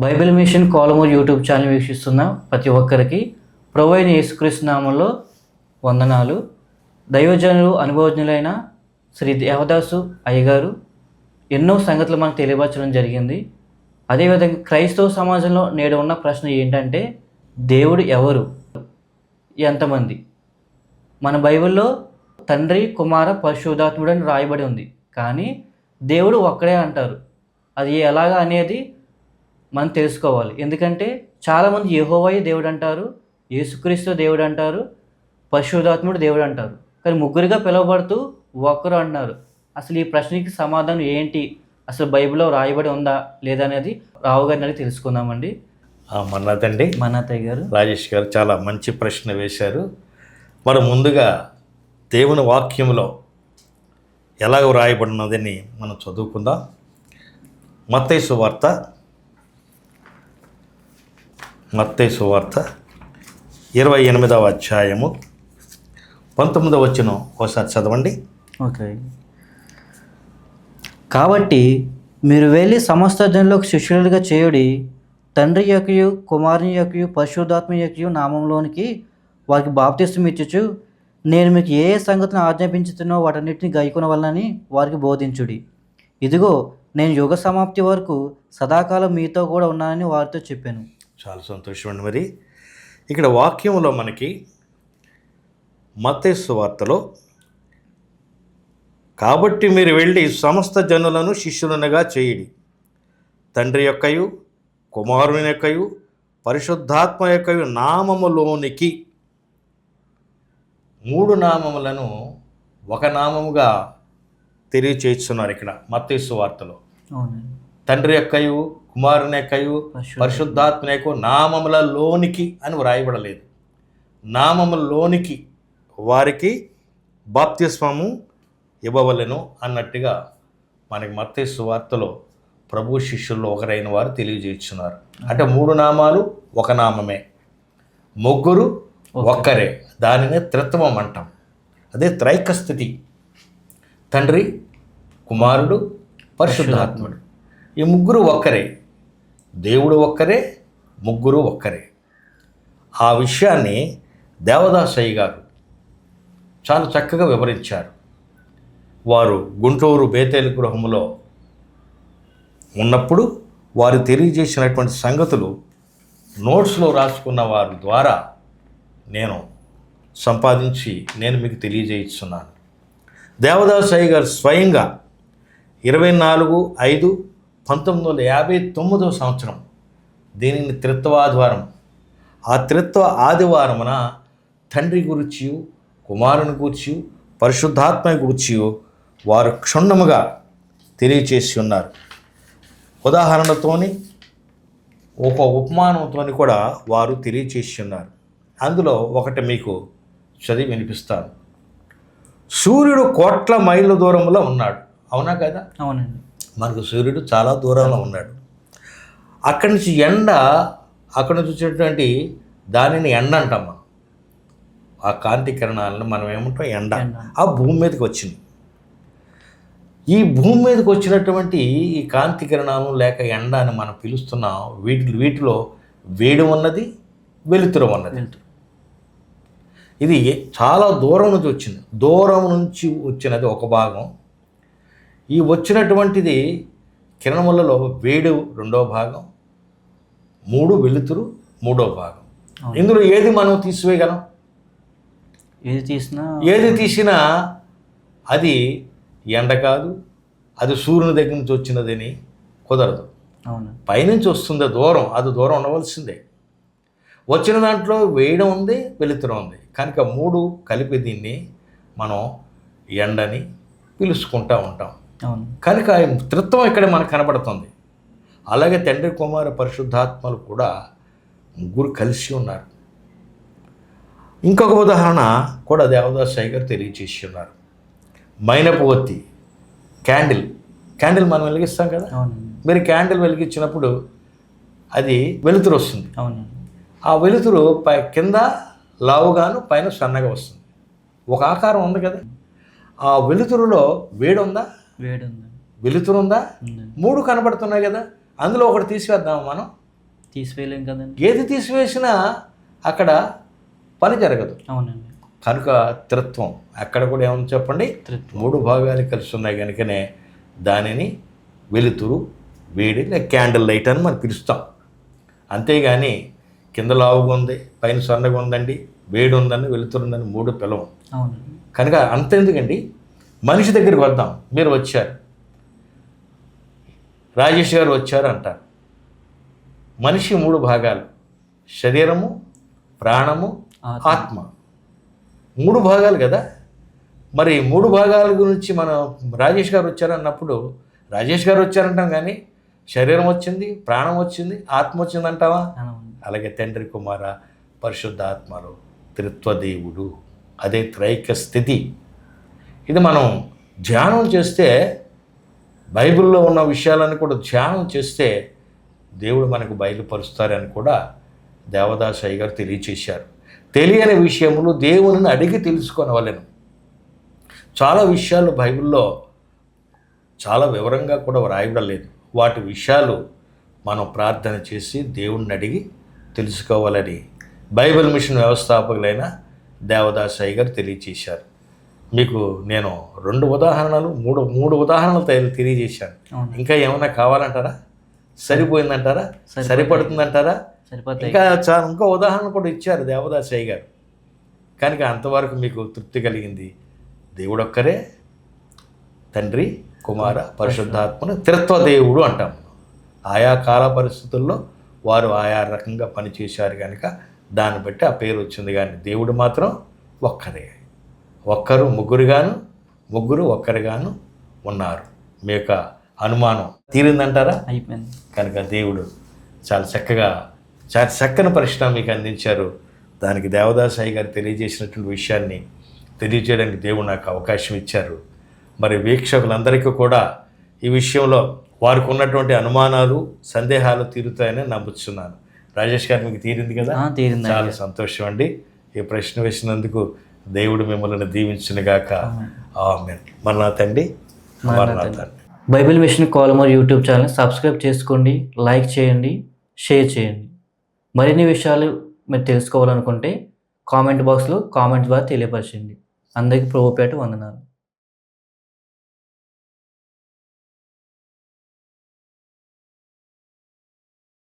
Bible mission Kolamuru YouTube channel వీక్షిస్తున్న ప్రతి ఒక్కరికి ప్రొవైన్ యేసుక్రీస్తు నామంలో వందనాలు. దైవజనులు అనుభవజ్ఞులైన శ్రీ దేవదాసు అయ్యగారు ఎన్నో సంగతులు మనకు తెలియపరచడం జరిగింది. అదేవిధంగా క్రైస్తవ సమాజంలో నేడు ఉన్న ప్రశ్న ఏంటంటే దేవుడు ఎవరు? ఎంతమంది? మన బైబిల్లో తండ్రి కుమార పరిశుధాత్ముడు అని రాయబడి ఉంది. కానీ దేవుడు ఒక్కడే అంటారు. అది ఎలాగా అనేది మనం తెలుసుకోవాలి. ఎందుకంటే చాలామంది యెహోవాయే దేవుడు అంటారు యేసుక్రీస్తు దేవుడు అంటారు పరిశుద్ధాత్ముడు దేవుడు అంటారు కానీ ముగ్గురుగా పిలువబడుతూ ఒక్కరు అంటున్నారు. అసలు ఈ ప్రశ్నకి సమాధానం ఏంటి? అసలు బైబిల్లో రాయబడి ఉందా లేదా అనేది రావు గారిని అడిగి తెలుసుకుందామండి. ఆ, మన్నదండి మన అత్తయ్య గారు. రాజేష్ గారు చాలా మంచి ప్రశ్న వేశారు. మనం ముందుగా దేవుని వాక్యంలో ఎలాగ వ్రాయబడినదని మనం చదువుకుందాం. మత్తయి సువార్త మత్తయి సువార్త ఇరవై ఎనిమిదవ అధ్యాయము పంతొమ్మిదవ వచ్చిన ఒకసారి చదవండి. ఓకే. కాబట్టి మీరు వెళ్ళి సమస్త జనులకు శిష్యులుగా చేయుడి తండ్రి యొక్కయు కుమారుని యొక్కయు పరిశుద్ధాత్మ యొక్కయు నామంలోనికి వారికి బాప్తిస్తం ఇచ్చుచు నేను మీకు ఏ ఏ సంగతిని ఆజ్ఞాపించుతున్నో వాటన్నిటిని గైకొన వలనని వారికి బోధించుడి. ఇదిగో నేను యుగ సమాప్తి వరకు సదాకాలం మీతో కూడా ఉన్నానని వారితో చెప్పాను. చాలా సంతోషం అండి మరి. ఇక్కడ వాక్యంలో మనకి మత్తయి వార్తలో కాబట్టి మీరు వెళ్ళి సమస్త జనులను శిష్యులనుగా చేయడి. తండ్రి యొక్కయు కుమారుని యొక్కయు పరిశుద్ధాత్మ యొక్కయు నామములోనికి మూడు నామములను ఒక నామముగా తెలియచేస్తున్నారు ఇక్కడ మత్తయి వార్తలో. అవునండి. తండ్రి యొక్కయు కుమారుని యొక్కయు పరిశుద్ధ- పరిశుద్ధాత్మ యొక్క నామములలోనికి అని వ్రాయబడలేదు. నామములోనికి వారికి బాప్తిస్మము ఇవ్వవలెను అన్నట్టుగా మనకి మత్తయి సువార్తలో ప్రభు శిష్యుల్లో ఒకరైన వారు తెలియజేస్తున్నారు. అంటే మూడు నామాలు ఒక నామమే. ముగ్గురు ఒక్కరే. దానినే త్రిత్వం అంటాం. అదే త్రైక స్థితి తండ్రి కుమారుడు పరిశుద్ధాత్ముడు. ఈ ముగ్గురు ఒక్కరే. దేవుడు ఒక్కరే ముగ్గురు ఒక్కరే. ఆ విషయాన్ని దేవదాసయ్య గారు చాలా చక్కగా వివరించారు. వారు గుంటూరు బేతేలు గృహములో ఉన్నప్పుడు వారు తెలియజేసినటువంటి సంగతులు నోట్స్లో రాసుకున్న వారి ద్వారా నేను సంపాదించి నేను మీకు తెలియజేస్తున్నాను దేవదాసయ్య గారు స్వయంగా ఇరవై నాలుగు ఐదు పంతొమ్మిది వందల యాభై తొమ్మిదవ సంవత్సరం. దీనిని త్రిత్వాదివారం. ఆ త్రిత్వ ఆదివారమున తండ్రి గురించి కుమారుని గూర్చి పరిశుద్ధాత్మ గురించి వారు క్షుణ్ణముగా తెలియచేసి ఉన్నారు. ఉదాహరణతోని ఒక ఉపమానంతోని కూడా వారు తెలియచేసి ఉన్నారు. అందులో ఒకటి మీకు చదివి వినిపిస్తాను. సూర్యుడు కోట్ల మైళ్ళ దూరంలో ఉన్నాడు. అవునా కదా? అవునండి. మనకు సూర్యుడు చాలా దూరంలో ఉన్నాడు. అక్కడి నుంచి ఎండ అక్కడి నుంచి వచ్చేటువంటి దానిని ఎండ అంటాం మనం. ఆ కాంతి కిరణాలను మనం ఏమంటాం? ఎండ. ఆ భూమి మీదకి వచ్చింది. ఈ భూమి మీదకి వచ్చినటువంటి ఈ కాంతి కిరణాలు లేక ఎండ అని మనం పిలుస్తున్నాం. వీటి వీటిలో వేడి ఉన్నది వెలుతురు ఉన్నది. ఇది చాలా దూరం నుంచి వచ్చింది. దూరం నుంచి వచ్చినది ఒక భాగం. ఈ వచ్చినటువంటిది కిరణములలో వేడి రెండో భాగం మూడు వెలుతురు మూడో భాగం. ఇందులో ఏది మనం తీసివేయగలం? ఏది తీసినా ఏది తీసినా అది ఎండ కాదు అది సూర్యుని దగ్గర నుంచి వచ్చినదని కుదరదు. అవును. పైనుంచి వస్తుంది దూరం అది దూరం ఉండవలసిందే. వచ్చిన దాంట్లో వేయడం ఉంది వెలుతురు ఉంది. కనుక మూడు కలిపి దీన్ని మనం ఎండని పిలుచుకుంటూ ఉంటాం. కనుక త్రిత్వం ఇక్కడ మనకు కనబడుతుంది. అలాగే తండ్రి కుమార పరిశుద్ధాత్మలు కూడా ముగ్గురు కలిసి ఉన్నారు. ఇంకొక ఉదాహరణ కూడా దేవదాస్ శేఖర్ తెలియచేసి ఉన్నారు. మైనపు ఒత్తి క్యాండిల్. క్యాండిల్ మనం వెలిగిస్తాం కదా? మీరు క్యాండిల్ వెలిగించినప్పుడు అది వెలుతురు వస్తుంది. ఆ వెలుతురు పై కింద లావుగాను పైన సన్నగా వస్తుంది. ఒక ఆకారం ఉంది కదా? ఆ వెలుతురులో వేడి ఉందా వేడి ఉందండి వెలుతురు ఉందా ఉందండి. మూడు కనబడుతున్నాయి కదా అందులో ఒకటి తీసివేద్దాం మనం? తీసివేయలేం కదండి. ఏది తీసివేసినా అక్కడ పని జరగదు. అవునండి. కనుక త్రిత్వం అక్కడ కూడా ఏమని చెప్పండి. మూడు భాగాలు కలిసి ఉన్నాయి కనుకనే దానిని వెలుతురు వేడి లేదా క్యాండిల్ లైట్ అని మనం పిలుస్తాం. అంతేగాని కింద లావుగా ఉంది పైన సన్నగా ఉందండి వేడి ఉందని వెలుతురు ఉందని మూడు పిలవం. అవునండి. కనుక అంతెందుకండి? మనిషి దగ్గరికి వద్దాం. మీరు వచ్చారు. రాజేష్ గారు వచ్చారు అంటారు. మనిషి మూడు భాగాలు. శరీరము ప్రాణము ఆత్మ. మూడు భాగాలు కదా? మరి మూడు భాగాల గురించి మనం రాజేష్ గారు వచ్చారన్నప్పుడు రాజేష్ గారు వచ్చారంటాం కానీ శరీరం వచ్చింది ప్రాణం వచ్చింది ఆత్మ వచ్చింది అంటావా? అలాగే తండ్రి కుమార పరిశుద్ధ ఆత్మలు త్రిత్వదేవుడు. అదే త్రైక స్థితి. ఇది మనం ధ్యానం చేస్తే బైబిల్లో ఉన్న విషయాలను కూడా ధ్యానం చేస్తే దేవుడు మనకు బయలుపరుస్తారని కూడా దేవదాస్ గారు తెలియచేశారు. తెలియని విషయములు దేవుని అడిగి తెలుసుకోనవలెను. చాలా విషయాలు బైబిల్లో చాలా వివరంగా కూడా వ్రాయడం లేదు వాటి విషయాలు మనం ప్రార్థన చేసి దేవుణ్ణి అడిగి తెలుసుకోవాలని బైబిల్ మిషన్ వ్యవస్థాపకులైన దేవదాస్ గారు తెలియచేశారు. మీకు నేను రెండు ఉదాహరణలు మూడు మూడు ఉదాహరణలు తెలి- తెలియజేశాను. ఇంకా ఏమైనా కావాలంటారా? సరిపోయిందంటారా. సరిపడుతుందంటారా? ఇంకా చాలా ఇంకో ఉదాహరణ కూడా ఇచ్చారు దేవదాస్ అయ్య గారు. కనుక అంతవరకు మీకు తృప్తి కలిగింది. దేవుడొక్కరే తండ్రి కుమార పరిశుద్ధాత్మను త్రిత్వదేవుడు అంటాం. ఆయా కాల పరిస్థితుల్లో వారు ఆయా రకంగా పనిచేశారు కనుక దాన్ని బట్టి ఆ పేరు వచ్చింది. కానీ దేవుడు మాత్రం ఒక్కరే. ఒక్కరు ముగ్గురుగాను ముగ్గురు ఒక్కరిగాను ఉన్నారు. మీ యొక్క అనుమానం తీరిందంటారా? అయిపోయింది. కనుక దేవుడు చాలా చక్కగా చాలా చక్కని పరిశ్రమ మీకు అందించారు. దానికి దేవదాస్ అయ్య గారు తెలియజేసినటువంటి విషయాన్ని తెలియజేయడానికి దేవుడు నాకు అవకాశం ఇచ్చారు. మరి వీక్షకులందరికీ కూడా ఈ విషయంలో వారికి ఉన్నటువంటి అనుమానాలు సందేహాలు తీరుతాయని నమ్ముతున్నాను. రాజేష్ గారు మీకు తీరింది కదా. చాలా సంతోషం అండి. ఈ ప్రశ్న వేసినందుకు దేవుడు మిమ్మల్ని దీవించునుగాక. ఆమెన్. మన నా తండ్రి Bible mission Kolamuru YouTube channel subscribe చేసుకోండి లైక్ చేయండి షేర్ చేయండి. మరిన్ని విషయాలు మీరు తెలుసుకోవాలనుకుంటే కామెంట్ బాక్స్లో కామెంట్ ద్వారా తెలియపరచండి. అందరికీ ప్రభుపేట వందనాలు.